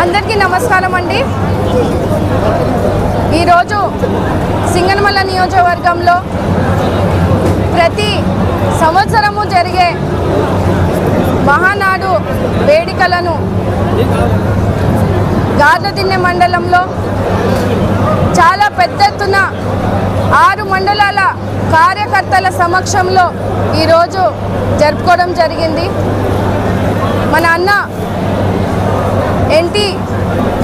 అందరికీ నమస్కారం అండి. ఈరోజు సింగనమల్ల నియోజకవర్గంలో ప్రతి సంవత్సరము జరిగే మహానాడు వేడుకలను గార్లదిన్నె మండలంలో చాలా పెద్ద ఎత్తున ఆరు మండలాల కార్యకర్తల సమక్షంలో ఈరోజు జరుపుకోవడం జరిగింది. మన అన్న ఎన్టీ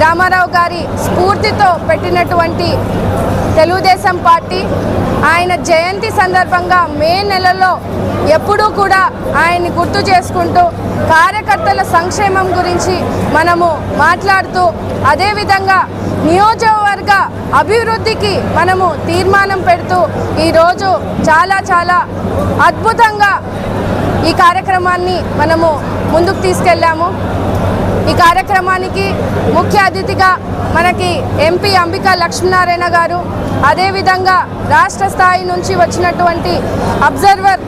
రామారావు గారి స్ఫూర్తితో పెట్టినటువంటి తెలుగుదేశం పార్టీ ఆయన జయంతి సందర్భంగా మే నెలలో ఎప్పుడూ కూడా ఆయన్ని గుర్తు చేసుకుంటూ కార్యకర్తల సంక్షేమం గురించి మనము మాట్లాడుతూ అదేవిధంగా నియోజకవర్గ అభివృద్ధికి మనము తీర్మానం పెడుతూ ఈరోజు చాలా చాలా అద్భుతంగా ఈ కార్యక్రమాన్ని మనము ముందుకు తీసుకెళ్ళాము. ఈ కార్యక్రమానికి ముఖ్య అతిథిగా మనకి ఎంపీ అంబికా లక్ష్మీనారాయణ గారు అదేవిధంగా రాష్ట్ర స్థాయి నుంచి వచ్చినటువంటి అబ్జర్వర్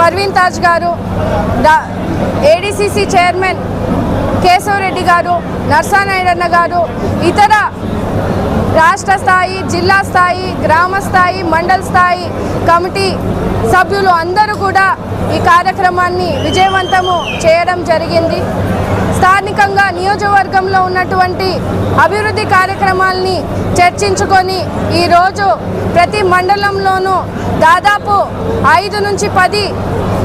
పర్వీన్ తాజ్ గారు ఏడీసీసీ చైర్మన్ కేశవరెడ్డి గారు నర్సానాయుడన్న గారు ఇతర రాష్ట్ర స్థాయి జిల్లా స్థాయి గ్రామ స్థాయి మండల స్థాయి కమిటీ సభ్యులు అందరూ కూడా ఈ కార్యక్రమాన్ని విజయవంతము చేయడం జరిగింది. స్థానికంగా నియోజకవర్గంలో ఉన్నటువంటి అభివృద్ధి కార్యక్రమాల్ని చర్చించుకొని ఈరోజు ప్రతి మండలంలోనూ దాదాపు ఐదు నుంచి పది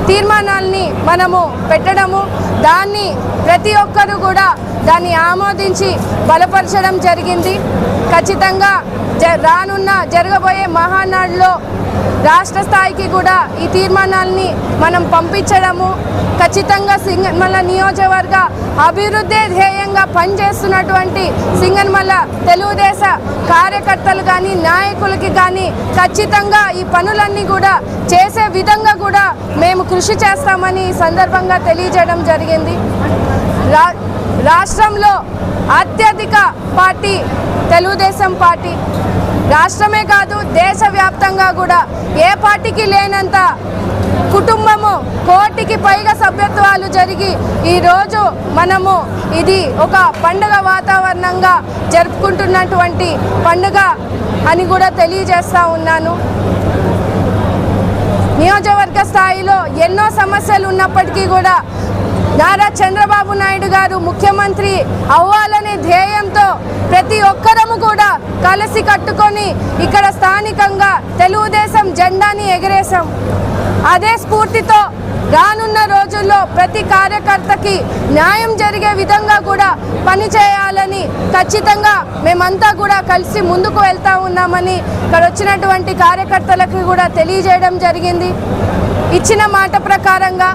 తీర్మానాల్ని మనము పెట్టడము. దాన్ని ప్రతి ఒక్కరూ కూడా దాన్ని ఆమోదించి బలపరచడం జరిగింది. ఖచ్చితంగా జ రానున్న జరగబోయే మహానాడులో రాష్ట్ర స్థాయికి కూడా ఈ తీర్మానాల్ని మనం పంపించడము ఖచ్చితంగా సింగన్మల్ల నియోజకవర్గ అభివృద్ధి ధ్యేయంగా పనిచేస్తున్నటువంటి సింగన్మల్ల తెలుగుదేశ కార్యకర్తలు కానీ నాయకులకి కానీ ఖచ్చితంగా ఈ పనులన్నీ కూడా చేసే విధంగా కూడా మేము కృషి చేస్తామని ఈ సందర్భంగా తెలియజేయడం జరిగింది. రా రాష్ట్రంలో అత్యధిక పార్టీ తెలుగుదేశం పార్టీ. రాష్ట్రమే కాదు దేశవ్యాప్తంగా కూడా ఏ పార్టీకి లేనంత కుటుంబము కోటికి పైగా సభ్యత్వాలు జరిగి ఈరోజు మనము ఇది ఒక పండుగ వాతావరణంగా జరుపుకుంటున్నటువంటి పండుగ అని కూడా తెలియజేస్తా ఉన్నాను. నియోజకవర్గ స్థాయిలో ఎన్నో సమస్యలు ఉన్నప్పటికీ కూడా నారా చంద్రబాబు నాయుడు గారు ముఖ్యమంత్రి అవ్వాలనే ధ్యేయంతో ప్రతి ఒక్కరము కూడా కలిసి కట్టుకొని ఇక్కడ స్థానికంగా తెలుగుదేశం జెండాని ఎగరేశాం. అదే స్ఫూర్తితో రానున్న రోజుల్లో ప్రతి కార్యకర్తకి న్యాయం జరిగే విధంగా కూడా పనిచేయాలని ఖచ్చితంగా మేమంతా కూడా కలిసి ముందుకు వెళ్తా ఉన్నామని ఇక్కడ వచ్చినటువంటి కార్యకర్తలకు కూడా తెలియజేయడం జరిగింది. ఇచ్చిన మాట ప్రకారంగా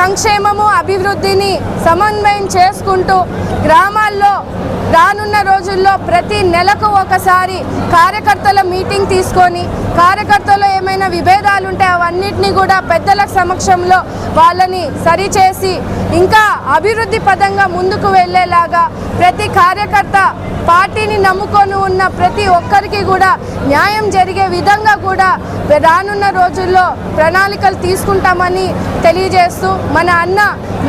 సంక్షేమము అభివృద్ధిని సమన్వయం చేసుకుంటూ గ్రామాల్లో రానున్న రోజుల్లో ప్రతి నెలకు ఒకసారి కార్యకర్తల మీటింగ్ తీసుకొని కార్యకర్తలు ఏమైనా విభేదాలు ఉంటే అవన్నిటినీ కూడా పెద్దల సమక్షంలో వాళ్ళని సరిచేసి ఇంకా అభివృద్ధి పదంగా ముందుకు వెళ్ళేలాగా ప్రతి కార్యకర్త పార్టీని నమ్ముకొని ఉన్న ప్రతి ఒక్కరికి కూడా న్యాయం జరిగే విధంగా కూడా రానున్న రోజుల్లో ప్రణాళికలు తీసుకుంటామని తెలియజేస్తూ మన అన్న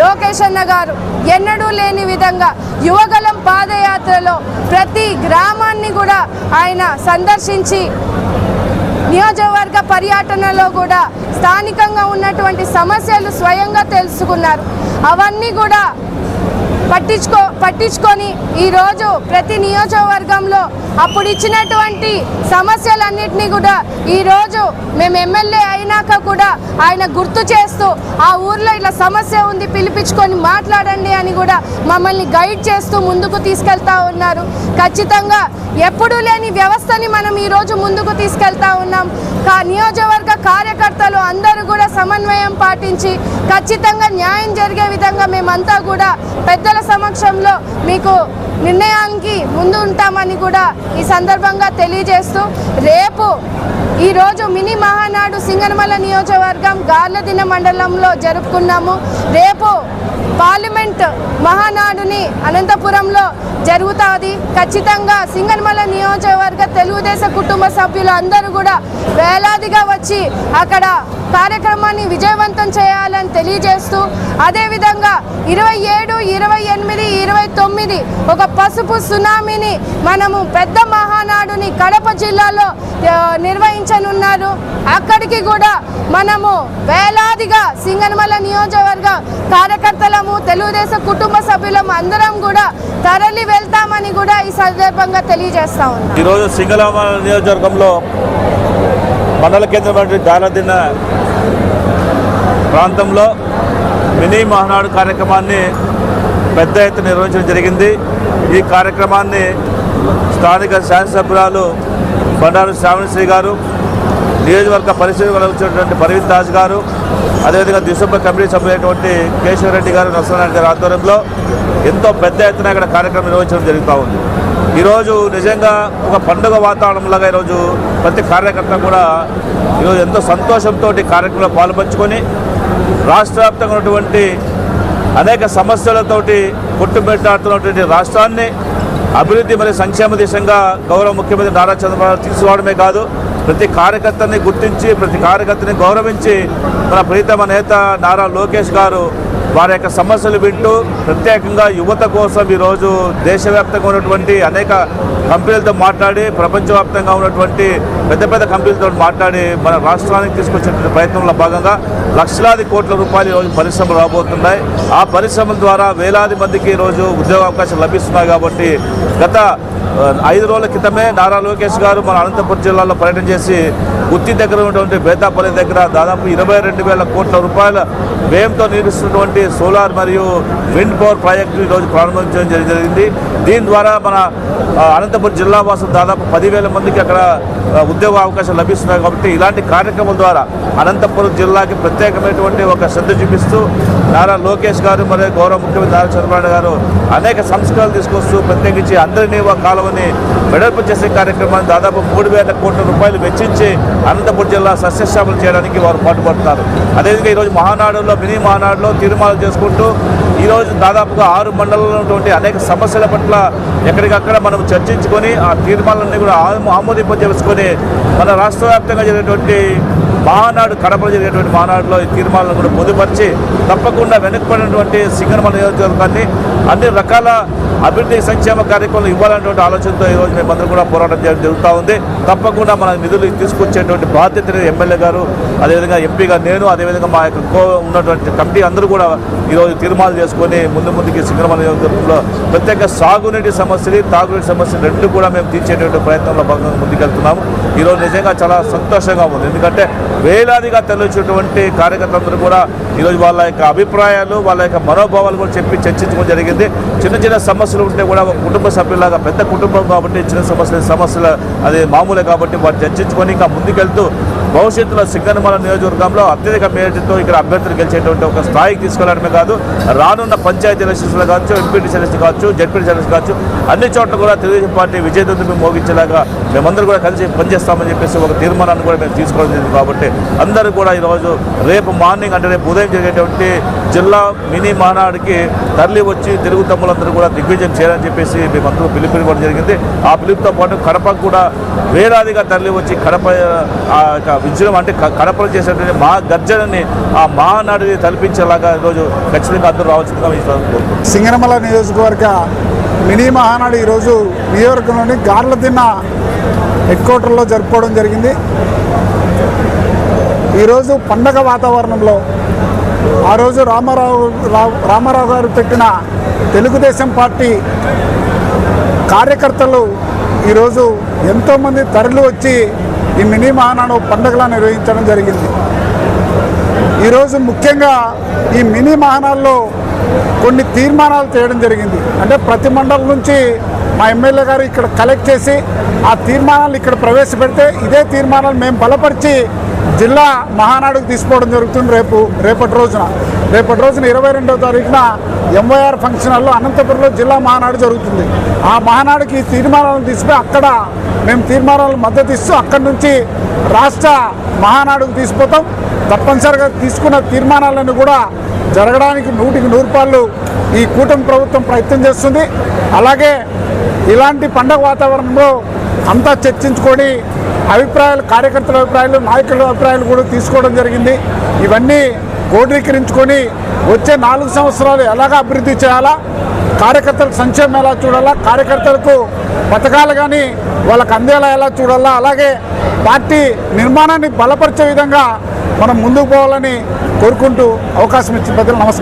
లోకేష్ అన్న గారు ఎన్నడూ లేని విధంగా యువగలం పాదయాత్రలో ప్రతి గ్రామాన్ని కూడా ఆయన సందర్శించి నియోజకవర్గ పర్యటనలో కూడా స్థానికంగా ఉన్నటువంటి సమస్యలు స్వయంగా తెలుసుకున్నారు. అవన్నీ కూడా పట్టించుకో పట్టించుకొని ఈరోజు ప్రతి నియోజకవర్గంలో అప్పుడు ఇచ్చినటువంటి సమస్యలన్నింటినీ కూడా ఈరోజు మేము ఎమ్మెల్యే అయినాక కూడా ఆయన గుర్తు చేస్తూ ఆ ఊర్లో ఇట్లా సమస్య ఉంది పిలిపించుకొని మాట్లాడండి అని కూడా మమ్మల్ని గైడ్ చేస్తూ ముందుకు తీసుకెళ్తా ఉన్నారు. ఖచ్చితంగా ఎప్పుడూ లేని వ్యవస్థని మనం ఈరోజు ముందుకు తీసుకెళ్తా ఉన్నాం. కా నియోజకవర్గ కార్యకర్తలు అందరూ కూడా సమన్వయం పాటించి ఖచ్చితంగా న్యాయం జరిగే విధంగా మేమంతా కూడా పెద్దల సమక్షంలో మీకు నిర్ణయానికి ముందు ఉంటామని కూడా ఈ సందర్భంగా తెలియజేస్తూ రేపు ఈరోజు మినీ మహానాడు సింగనమల నియోజకవర్గం గార్లదిన మండలంలో జరుపుకున్నాము. రేపు పార్లమెంట్ మహానాడుని అనంతపురంలో జరుగుతుంది. ఖచ్చితంగా సింగనమల నియోజకవర్గ తెలుగుదేశం కుటుంబ సభ్యులు అందరూ కూడా వేలాదిగా వచ్చి అక్కడ కార్యక్రమాన్ని విజయవంతం చేయాలని తెలియజేస్తూ అదేవిధంగా ఇరవై ఏడు ఇరవై ఎనిమిది ఇరవై తొమ్మిది ఒక పసుపు సునామీని మనము పెద్ద మహానాడుని కడప జిల్లాలో నిర్వహించనున్నారు. అక్కడికి కూడా మనము వేలాదిగా సింగనమల నియోజకవర్గ కార్యకర్తలము తెలుగుదేశం కుటుంబ సభ్యులము అందరం కూడా తరలి వెళ్తామని కూడా ఈ సందర్భంగా తెలియజేస్తా ఉన్నాం. ఈరోజు సింగనమల నియోజకవర్గంలో మండల కేంద్రం దానదిన ప్రాంతంలో మినీ మహానాడు కార్యక్రమాన్ని పెద్ద ఎత్తున నిర్వహించడం జరిగింది. ఈ కార్యక్రమాన్ని స్థానిక శాసనసభ్యురాలు బండారు శ్రావణశ్రీ గారు నియోజకవర్గ పరిశీలన వచ్చినటువంటి పర్వీన్ దాస్ గారు అదేవిధంగా డిసెంబర్ కమిటీ సభ్యులైనటువంటి కేశవరెడ్డి గారు నరసింహారెడ్డి గారి ఆధ్వర్యంలో ఎంతో పెద్ద ఎత్తున ఇక్కడ కార్యక్రమం నిర్వహించడం జరుగుతూ ఉంది. ఈరోజు నిజంగా ఒక పండుగ వాతావరణంలాగా ఈరోజు ప్రతి కార్యకర్త కూడా ఈరోజు ఎంతో సంతోషంతో కార్యక్రమంలో పాల్పంచుకొని రాష్ట్ర వ్యాప్తంగా ఉన్నటువంటి అనేక సమస్యలతోటి కొట్టుబెట్టాడుతున్నటువంటి రాష్ట్రాన్ని అభివృద్ధి మరియు సంక్షేమ దిశంగా గౌరవ ముఖ్యమంత్రి నారా చంద్రబాబు తీసుకోవడమే కాదు ప్రతి కార్యకర్తని గుర్తించి ప్రతి కార్యకర్తని గౌరవించి మన ప్రీతమ నేత నారా లోకేష్ గారు వారి యొక్క సమస్యలు వింటూ ప్రత్యేకంగా యువత కోసం ఈరోజు దేశవ్యాప్తంగా ఉన్నటువంటి అనేక కంపెనీలతో మాట్లాడి ప్రపంచవ్యాప్తంగా ఉన్నటువంటి పెద్ద పెద్ద కంపెనీలతో మాట్లాడి మన రాష్ట్రానికి తీసుకొచ్చినటువంటి ప్రయత్నంలో భాగంగా లక్షలాది కోట్ల రూపాయలు ఈరోజు పరిశ్రమలు రాబోతున్నాయి. ఆ పరిశ్రమల ద్వారా వేలాది మందికి ఈరోజు ఉద్యోగ అవకాశాలు లభిస్తున్నాయి కాబట్టి గత ఐదు రోజుల క్రితమే నారా లోకేష్ గారు మన అనంతపురం జిల్లాలో పర్యటన చేసి గుత్తి దగ్గర ఉన్నటువంటి బేతాపల్లి దగ్గర దాదాపు ఇరవై రెండు వేల కోట్ల రూపాయల వ్యయంతో నిర్మిస్తున్నటువంటి సోలార్ మరియు విండ్ పవర్ ప్రాజెక్టు ఈరోజు ప్రారంభించడం జరిగింది. దీని ద్వారా మన అనంతపురం జిల్లా వాసులు దాదాపు పదివేల మందికి అక్కడ ఉద్యోగ అవకాశాలు లభిస్తున్నాయి కాబట్టి ఇలాంటి కార్యక్రమం ద్వారా అనంతపురం జిల్లాకి ప్రత్యేకమైనటువంటి ఒక శ్రద్ధ చూపిస్తూ నారా లోకేష్ గారు మరియు గౌరవ ముఖ్యమంత్రి నారా చంద్రబాబు గారు అనేక సంస్కరణలు తీసుకొస్తూ ప్రత్యేకించి అందరినీ ఒక కాలువని వెడల్పు చేసే కార్యక్రమాన్ని దాదాపు మూడు వేల కోట్ల రూపాయలు వెచ్చించి అనంతపురం జిల్లా సస్యశ్యామలు చేయడానికి వారు పాటుపడుతున్నారు అదేవిధంగా ఈరోజు మహానాడులో మినీ మహానాడులో తీర్మానాలు చేసుకుంటూ ఈరోజు దాదాపుగా ఆరు మండలంలో ఉన్నటువంటి అనేక సమస్యల పట్ల ఎక్కడికక్కడ మనం చర్చించుకొని ఆ తీర్మానాలన్నీ కూడా ఆమోదింపజేసుకొని మన రాష్ట్ర వ్యాప్తంగా జరిగినటువంటి మహానాడు కడపలో జరిగేటువంటి మహానాడులో ఈ తీర్మానాలను కూడా పొందుపరిచి తప్పకుండా వెనుకబడినటువంటి సింగనమల నియోజకవర్గాన్ని అన్ని రకాల అభివృద్ధి సంక్షేమ కార్యక్రమాలు ఇవ్వాలనేటువంటి ఆలోచనతో ఈరోజు మేమందరం కూడా పోరాటం చేయడం జరుగుతూ ఉంది. తప్పకుండా మన నిధులు తీసుకొచ్చేటువంటి బాధ్యతని ఎమ్మెల్యే గారు అదేవిధంగా ఎంపీగా నేను అదేవిధంగా మా యొక్క కో ఉన్నటువంటి కమిటీ అందరూ కూడా ఈరోజు తీర్మానాలు చేసుకొని ముందు ముందుకి సింగనమల నియోజకవర్గంలో ప్రత్యేక సాగునీటి సమస్యలు తాగునీటి సమస్యలు రెండు కూడా మేము తీర్చేటువంటి ప్రయత్నంలో భాగంగా ముందుకెళ్తున్నాము. ఈరోజు నిజంగా చాలా సంతోషంగా ఉంది. ఎందుకంటే వేలాదిగా తెలియచేటువంటి కార్యకర్తలందరూ కూడా ఈరోజు వాళ్ళ యొక్క అభిప్రాయాలు వాళ్ళ యొక్క మనోభావాలు కూడా చెప్పి చర్చించడం జరిగింది. చిన్న చిన్న సమస్యలు ఉంటే కూడా కుటుంబ సభ్యులాగా పెద్ద కుటుంబం కాబట్టి చిన్న సమస్యలు సమస్యలు అది మామూలే కాబట్టి వారు చర్చించుకొని ఇంకా ముందుకెళ్తూ భవిష్యత్తులో సింగనమల నియోజకవర్గంలో అత్యధిక మేరటితో ఇక్కడ అభ్యర్థులు గెలిచేటువంటి ఒక స్థాయికి తీసుకెళ్ళడమే కాదు రానున్న పంచాయతీ ఎలక్షన్స్లో కావచ్చు ఎంపీటీ ఎలక్షన్ కావచ్చు జడ్పీటీ సెలెక్స్ కావచ్చు అన్ని చోట్ల కూడా తెలుగుదేశం పార్టీ విజయదుందు మోగించేలాగా మేమందరూ కూడా కలిసి పనిచేస్తామని చెప్పేసి ఒక తీర్మానాన్ని కూడా మేము తీసుకోవడం జరిగింది కాబట్టి అందరూ కూడా ఈరోజు రేపు మార్నింగ్ అంటే రేపు ఉదయం జరిగేటువంటి జిల్లా మినీ మానాడికి తరలి వచ్చి తెలుగు తమ్ములందరూ కూడా దిగ్విజయం చేయాలని చెప్పేసి మేమందరూ పిలుపునివ్వడం జరిగింది. ఆ పిలుపుతో పాటు కడపకు కూడా వేలాదిగా తరలి వచ్చి కడప ఆ యొక్క విజయం అంటే కడపలు కడపలో చేసేటువంటి మా గర్జనని ఆ మహానాడిని తలపించేలాగా ఈరోజు ఖచ్చితంగా అందరూ రావాల్సిందిగా మీ సింగనమల నియోజకవర్గ మినీ మహానాడు ఈరోజు నియోజకవర్గంలోని గార్లదిన్న హెడ్ క్వార్టర్లో జరుపుకోవడం జరిగింది. ఈరోజు పండగ వాతావరణంలో ఆ రోజు రామారావు రామారావు గారు పెట్టిన తెలుగుదేశం పార్టీ కార్యకర్తలు ఈరోజు ఎంతోమంది తరలి వచ్చి ఈ మినీ మహానాడు పండుగలా నిర్వహించడం జరిగింది. ఈరోజు ముఖ్యంగా ఈ మినీ మహానాల్లో కొన్ని తీర్మానాలు చేయడం జరిగింది. అంటే ప్రతి మండలం నుంచి మా ఎమ్మెల్యే గారు ఇక్కడ కలెక్ట్ చేసి ఆ తీర్మానాలు ఇక్కడ ప్రవేశపెడితే ఇదే తీర్మానాలు మేము బలపరిచి జిల్లా మహానాడుకు తీసుకోవడం జరుగుతుంది రేపు రేపటి రోజున. రేపటి రోజున ఇరవై రెండవ తారీఖున ఎంవైఆర్ ఫంక్షన్ హాల్లో అనంతపురంలో జిల్లా మహానాడు జరుగుతుంది. ఆ మహానాడుకి తీర్మానాలను తీసుకుని అక్కడ మేము తీర్మానాలకు మద్దతు ఇస్తూ అక్కడి నుంచి రాష్ట్ర మహానాడుకు తీసుకుపోతాం. తప్పనిసరిగా తీసుకున్న తీర్మానాలను కూడా జరగడానికి నూటికి నూరు ఈ కూటమి ప్రభుత్వం ప్రయత్నం చేస్తుంది. అలాగే ఇలాంటి పండగ వాతావరణంలో అంతా చర్చించుకొని అభిప్రాయాలు కార్యకర్తల అభిప్రాయాలు నాయకుల అభిప్రాయాలు కూడా తీసుకోవడం జరిగింది. ఇవన్నీ క్రోడీకరించుకొని వచ్చే నాలుగు సంవత్సరాలు ఎలాగ అభివృద్ధి చేయాలా కార్యకర్తలకు సంక్షేమం ఎలా చూడాలా కార్యకర్తలకు పథకాలు కానీ వాళ్ళకి అందేలా ఎలా చూడాలా అలాగే పార్టీ నిర్మాణాన్ని బలపరిచే విధంగా మనం ముందుకు పోవాలని కోరుకుంటూ అవకాశం ఇచ్చిన ప్రజలు నమస్కారం.